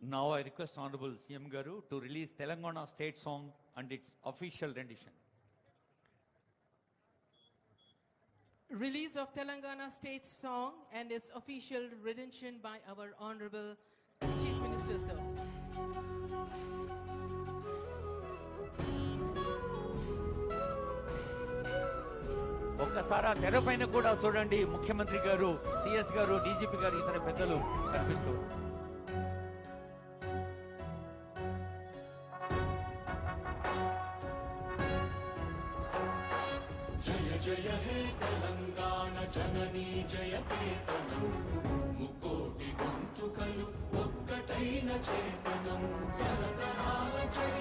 Now I request Honorable CM Garu to release Telangana state song and its official rendition. Release of Telangana state song and its official rendition by our Honorable Chief Minister, sir. ఒక్కసారి తెర పైన కూడా చూడండి ముఖ్యమంత్రి గారు CS గారు DGP గారు ఇతర పెద్దలు కనిపిస్తూ జయ హే తెలంగాణ జననీ జయ కేతనం ముకోటి గొంతుకలు ఒక్కటైన చేతనం. తరతరాల చెడి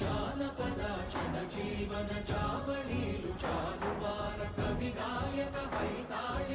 जालपदा चल जीवन